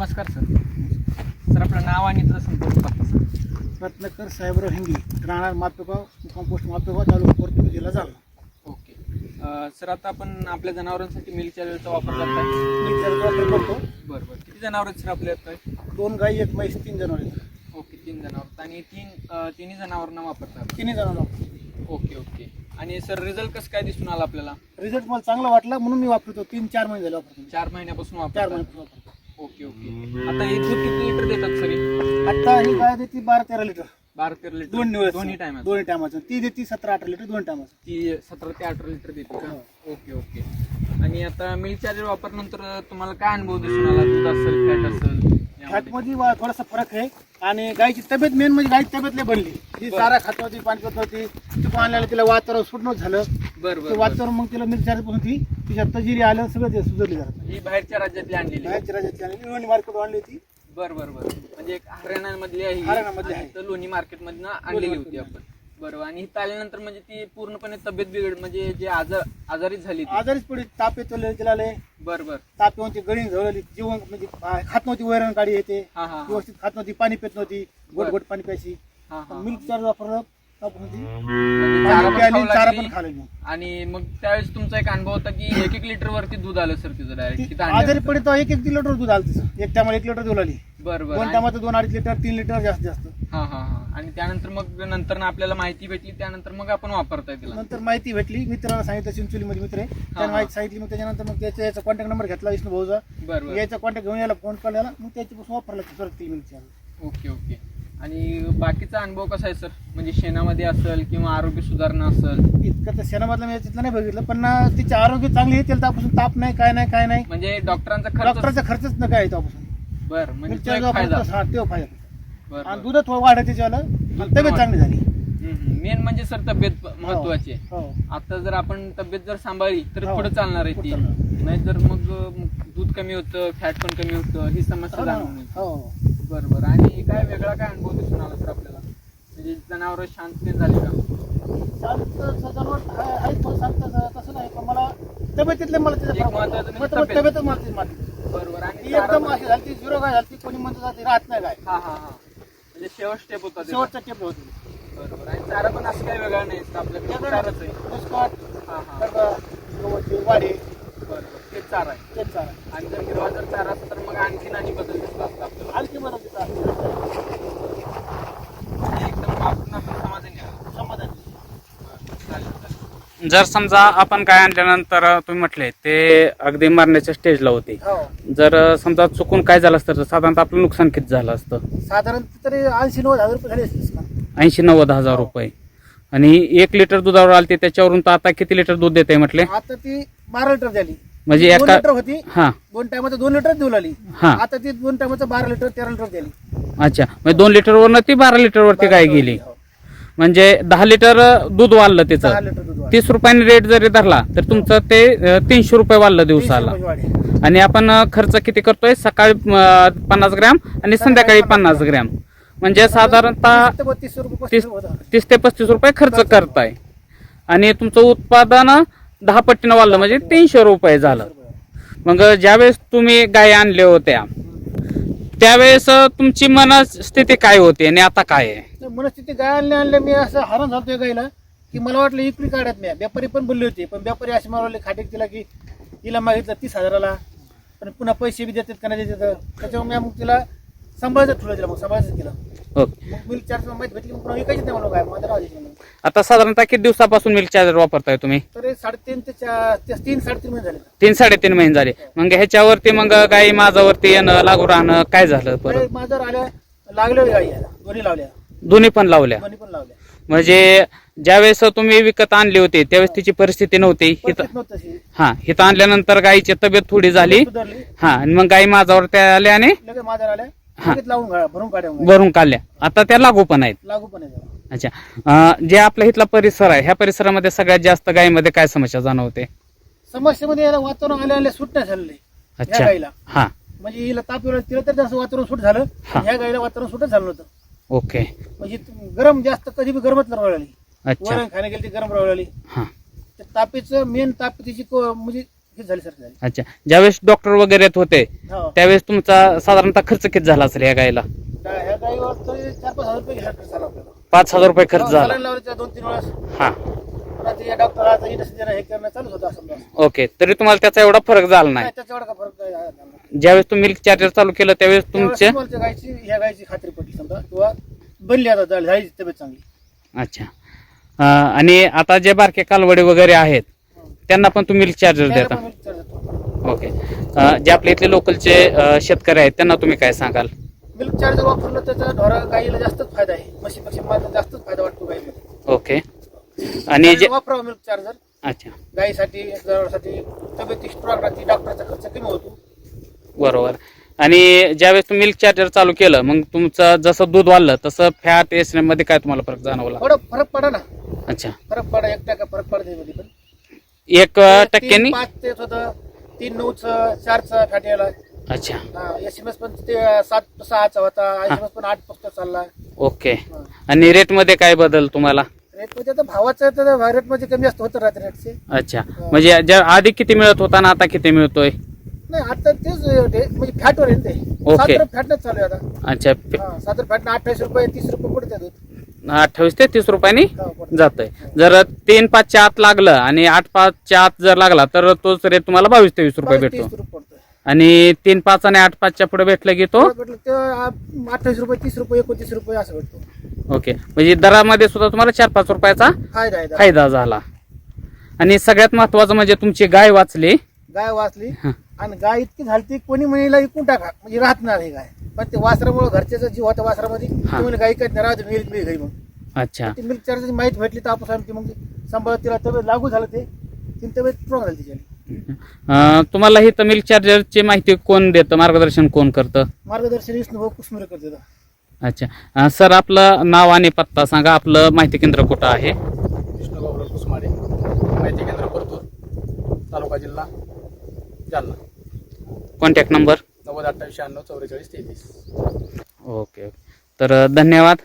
नमस्कार sir. Sir आपलं नाव आणि इथलं संपर्क पत्ता सर. रत्नाकर साहेबराव हिंगी राहणार मापेगाव कंपोस्ट मापेगाव तालुका पोर्तुगी जिल्हा जालना. ओके. अं, सर आता आपण आपल्या जनावरांसाठी मिल्क चार्जरचा वापर करताय. मी त्याचा वापर करतो. बरं बरं. किती जनावर आहेत सर आपल्या येतोय दोन गाई एक म्हैस तीन जनावर आहेत. ओके तीन जनावर. आणि तीन अं, तिन्ही जनावरांना वापरतात तिन्ही जनावर ओके ओके. आणि सर रिझल्ट कसं काय दिसून आला आपल्याला? रिझल्ट मला चांगला वाटला म्हणून मी वापरतो. तीन चार महिने झाले वापरतो. चार महिन्यापासून चार वापर महिने ओके ओके. आता हे दूध किती लिटर देतात सर? आता ही गाय देते? बारा तेरा लिटर बारा तेरा लिटर दोन दिवस. दोन्ही टायमात दोन्ही टायमाचं ती देते सतरा अठरा लिटर दोन टायमाचं ती सतरा ते अठरा लिटर देते का? हो. Okay okay. आणि आता मिल्क चार्जर वापरल्यानंतर तुम्हाला काय अनुभव दिसून आला? दूध असेल फॅट असेल फॅट यामध्ये? मध्ये वा- थोडासा फरक आहे. आणि गायची तब्येत मेन म्हणजे गायची तब्येत लय बनली. जी चारा खात नव्हती पाणी पित नव्हती ती आणल्याला तिला वातावरण सुटणं झालं. बरं ते बरं. बरं. वातावरण मग तिला मिरच्या पासून ती तिच्या तजिरी आलं सगळं ते सुधारली ही बाहेरच्या राज्यातली आणलेली. बाहेरच्या राज्यातली आणि लोणी मार्केट आणली होती. बरं बरं बरं. म्हणजे एक हरियाणामधली आहे ही. हरियाणामधली आणि आहे. इथं लोणी मार्केट मधनं आणलेली होती आपण. बरोबर आणि इथं आल्यानंतर म्हणजे ती पूर्णपणे तब्येत बिघड म्हणजे जे आजार आजारीच झाली ती. आजारीच पडली. ताप येतो लय तिला लय बरं बरं. ताप येऊन ती गळी झळली. जीवन म्हणजे आ- खात नव्हती वैरण काढी येते. हा हा हा. व्यवस्थित खात नव्हती. पाणी पित नव्हती. गोट. गोट पाणी प्यायची. हा हा. मिल्क चार्ज वापरलं. चारा पाणी खाऊ चारा लागली. आणि मग त्यावेळेस तुमचा एक अनुभव होता की एक एक लिटर वरती दूध आलं सर तिचं डायरेक्ट आजारी. पडली तर एक एक लिटर दूध आलं तिचं. एक टायमाला एक लिटर दूध आली. बरं बरं. दोन आणि- दोन अडीच लिटर तीन लिटर जास्त जास्त. हा हा हा. आणि त्यानंतर मग नंतर ना आपल्याला माहिती भेटली त्यानंतर मग आपण वापरताय तिला. नंतर माहिती भेटली. मित्राला सांगितलं चिंचोली मध्ये मित्र आहे त्याने हा. माहिती सांगितली. मग त्याच्यानंतर मग त्याचा याचा कॉन्टॅक्ट नंबर घेतला विष्णू भाऊचा बरं बरं. याचा कॉन्टॅक्ट घेऊन यायला फोन केला. मग त्याच्यापासून वापरला परत तीन मिनिट ओके ओके. आणि बाकीचा अनुभव कसा आहे सर? म्हणजे शेणामध्ये असेल किंवा आरोग्य सुधारणा असेल. इतकं तर शेणामधलं मी तिथलं नाही बघितलं पण तिचे आरोग्य चांगले आहे त्याला त्यापासून ताप नाही काय नाही काय नाही. म्हणजे डॉक्टरांचा खर्च डॉक्टरचा खर्चच न काय त्यापासून बरं म्हणजे तो मिरच्या एक फायदा. वापरतो, हा तो फायदा. बरं आणि बरं. दूध थोडं वाढत त्याच्यावाला आणि तब्येत चांगली झाली. मेन म्हणजे सर तब्येत महत्वाची आहे. हो. आता जर आपण तब्येत जर सांभाळली तर हो. पुढे चालणार आहे पुढं ती. चालणार. नाही तर मग अं, दूध कमी होतं फॅट पण कमी होतं ही समस्या हो ना. जाणून येते. हो. बरं बरं आणि काय वेगळा काय अनुभव दिसून आला सर आपल्याला? म्हणजे जनावर शांततेत झाली का? शांत जनावर आहे आहे थोडं शांत तसं नाही. पण मला तब्येतीतले मला त्याचा एक महत्त्वाचं. म्हणजे तब्येत. मला मारली. बरोबर. आणि ती एकदम अशी झाली ती झिरो काय झाली कोणी म्हणतो जाते राहत नाही काय. हा हा हा. म्हणजे शेवट स्टेप होता त्याचा. शेवटचा टेप होती. बरोबर. आणि चारा पण असं काही वेगळा नाही. आपल्याकडे चाराच आहे. हा हा. वाडे बरोबर तेच चारा आहे. तेच चारा आणि जर हिरवा जर चारा असता तर मग आणखीन आणि बदल दिसला असता आपल्याला आणखी एकदम आपण समाधानी. समाधान. चालेल चालेल. जर समजा आपण काय आणल्यानंतर तुम्ही म्हटले ते अगदी मरण्याच्या स्टेजला होते. हो. जर समजा चुकून काय झालं असतं तर साधारणतः आपलं नुकसान किती झालं असतं? साधारण तरी ऐंशी नव्वद हजार रुपये झाले असतील का ऐंशी नव्वद हजार रुपये. आणि एक लिटर दुधावर आलते त्याच्यावरून तर आता किती लिटर दूध देते म्हटले? आता ती बारा लिटर झाली. म्हणजे दोन एका लिटर होती. हा. दोन टायमाचं दोन लिटर देऊ लागली हा. आता ती दोन टायमाचं बारा लिटर तेरा लिटर दिली. अच्छा. म्हणजे दोन लिटरवरनं ती बारा लिटरवरती काय गेली. हो. म्हणजे दहा लिटर दूध वाढलं दहा त्याचं लिटर दूध वाढलं. तीस रुपयाने रेट जरी धरला तर तुमचं ते अं, तीनशे रुपये वाढलं तीनशे दिवसाला. रुपये वाढे. आणि आपण अं, खर्च किती करतोय? सकाळी अं, पन्नास ग्रॅम आणि संध्याकाळी पन्नास ग्रॅम. म्हणजे साधारणतः तीस ते बत्तीस रुपये पस्तीस तीस रुपये होतं. तीस ते पस्तीस रुपये खर्च करताय. आणि तुमचं उत्पादन दहा पट्टीनं वाढलं म्हणजे तीनशे रुपये झालं. मग ज्यावेळेस तुम्ही गाय आणल्या होत्या त्यावेळेस तुमची मनस्थिती काय होती आणि आता काय आहे? मनस्थिती गाय आणले आणले मी असं हरण झालतोय गायला की मला वाटलं इकडी काढत नाही. व्यापारी पण बोलले होते पण व्यापारी असे मला खाटे तिला की तिला मागितलं तीस हजाराला पण पुन्हा पैसे बी देतात का नाही देतात. त्याच्यामुळे मी मग तिला सांभाळायचं ठेवलं तिला मग सांभाळायचं तिला ओके मग मिल्क चार्ज माहिती भेटली मग पुन्हा विकायची नाही मला काय? माझं राहू द्यायची म्हणून. आता साधारणतः किती दिवसापासून मिल्क चार्जर वापरताय तुम्ही? तर हे साडेतीन ते चार ते तीन साडेतीन महिने झाले. तीन साडेतीन महिने झाले. मग ह्याच्यावरती मग गाई माझावरती येणं लागू राहणं काय झालं तर परत माझं आल्या लागल्या गाई यायला. दोन्ही लावल्या. दोन्ही पण लावल्या. दोन्ही पण लावल्या. म्हणजे ज्यावेळेस तुम्ही विकत आणली होती त्यावेळेस तिची परिस्थिती नव्हती. हिथं परिस्थिती नव्हती तशी. हा हिथं आणल्यानंतर गायीची तब्येत थोडी झाली. सुधारली. हा आणि मग गाई माझावरती आल्या आणि लगेच माझ्या आल्या. हा. लगेच लावून गा- भरून काढ्या मग. भरून काढल्या. आता त्या लागू पण आहेत. लागू पण आहे जरा. अच्छा. अं, जे आपला इथला परिसर आहे ह्या परिसरामध्ये सगळ्यात जास्त गायीमध्ये काय समस्या जाणवते? समस्येमध्ये याला वातावरण आले आले सुटण्यास झालेले. ह्या अच्छा. हा. म्हणजे हिला ताप येऊ लागला, तिला तर जास्त वातावरण सुट झालं. हा. ह्या गाईला वातावरण सुटच झालं नव्हतं. ओके. म्हणजे ती गरम जास्त कधी बी गरमच राहिली अच्छा. वरण खायला गेली ती गरम राहिली हा. तापीचं मेन ताप तिची को- म्हणजे हीच झाली झाली. अच्छा. ज्यावेळेस डॉक्टर वगैरे येत होते हो. त्यावेळेस तुमचा साधारणतः खर्च किती झाला असेल या गायला ह्या गाईवर तरी चार पाच हजार रुपये घ्यायला खर्च झाला आपल्याला. पाच हजार रुपये खर्च हो, झाला. saline लावले त्या दोन तीन वेळेस. हा. पुन्हा ते डॉक्टराचं इंडस्ट्री देणं हे करणं चालूच होतं समजा. ओके तरी तुम्हाला त्याचा एवढा फरक झाला नाही. नाही त्याच्या एवढा का फरक नाही झाला. ज्यावेळेस तुम्ही मिल्क चार्जर चालू केलं त्यावेळेस त्यावेळेस तुमचे? तुम्हाला त्या गायची ह्या गायची खात्री पडली समजा किंवा बनली आता झाली झाली तब्येत चांगली. अच्छा. अं, आणि आता जे बारके कालवडे वगैरे आहेत त्यांना पण तुम्ही मिल्क चार्जर देता. ओके जे आपल्या इथले लोकलचे शेतकरी आहेत त्यांना तुम्ही काय सांगाल? मिल्क चार्जर वापरलं त्याचा ढोरा गाईला जास्तच फायदा आहे. म्हशीपेक्षा मला जास्तच फायदा वाटतो गाईमध्ये ओके आणि जे वापरावं मिल्क चार्जर अच्छा. गाईसाठी जनावरांसाठी तब्येत स्ट्रॉंग राहते डॉक्टरचा खर्च कमी होतो. बरोबर. आणि ज्यावेळेस तुम्ही मिल्क चार्जर चालू केलं मग तुमचं जसं दूध वाढलं तसं फॅट एसण्या मध्ये काय तुम्हाला फरक जाणवला? फरक पडा ना. अच्छा. फरक पडा एक टक्का फरक पडते मध्ये पण. एक टक्क्यांनी तीन पाच ते होतं तीन नऊच चारचा फॅट यायला अच्छा. एस एम एस पण ते सात सहाचा होता. एस एम एस पण आठ फक्त चालला. ओके. आणि रेटमध्ये काय बदल तुम्हाला? रेट म्हणजे आता भावाचं तर रेटमध्ये कमी जास्त होतं राहते रेटचे. अच्छा. म्हणजे आधी किती मिळत होता ना आता किती मिळतोय? नाही आता तेच म्हणजे फॅटवर ना ते ओके. फॅटनच चालू आहे आता. अच्छा. सातर फॅट अठ्ठावीस रुपये तीस रुपये पडते दूध अठ्ठावीस ते तीस रुपयानी हा, पडते. जातंय. जर तीन पाचच्या आत लागलं आणि आठ पाचच्या आत जर लागला तर तोच रेट तुम्हाला बावीस तेवीस रुपये भेटतो. आणि तीन पाच आणि आठ पाचच्या पुढे भेटलं की तो? अठ्ठावीस रुपये तीस रुपये एकोणतीस रुपये असं भेटतो. ओके. म्हणजे दरामध्ये सुद्धा तुम्हाला चार पाच रुपयाचा फायदा आहे झाला. आणि सगळ्यात महत्वाचं म्हणजे तुमची गाय वाचली. गाय वाचली. आणि गाय इतकी झाली ती कोणी म्हणीला इकून टाका. म्हणजे राहत नाही ही गाय. पण ते वासरामुळे घरच्याचा जीव होता वासरामध्ये. हा. ते म्हणे गाय काय नाही राहते मिळत मिळेल घरी मग. अच्छा. ती मिल्क चार्जरची माहिती भेटली तर आपण ती मग सांभाळत तिला तब्येत लागू झालं ते. तिने तब्येत स्ट्रॉंग झाली तिच्या अं, तुम्हाला ही तर मिल्क चार्जरची माहिती कोण देतं? मार्गदर्शन कोण करतं? मार्गदर्शन विष्णू भाऊ कुसमुरे करते अच्छा. अं, सर आपलं नाव आणि पत्ता सांगा. आपलं माहिती केंद्र कुठं आहे? विष्णू बाबुराव कुसमाडे. माहिती केंद्र परतूर तालुका जिल्हा जालना. कॉन्टॅक्ट नंबर नव्वद अठ्ठावीस शहाण्णव चौवेचाळीस तेवीस ओके ओके तर धन्यवाद.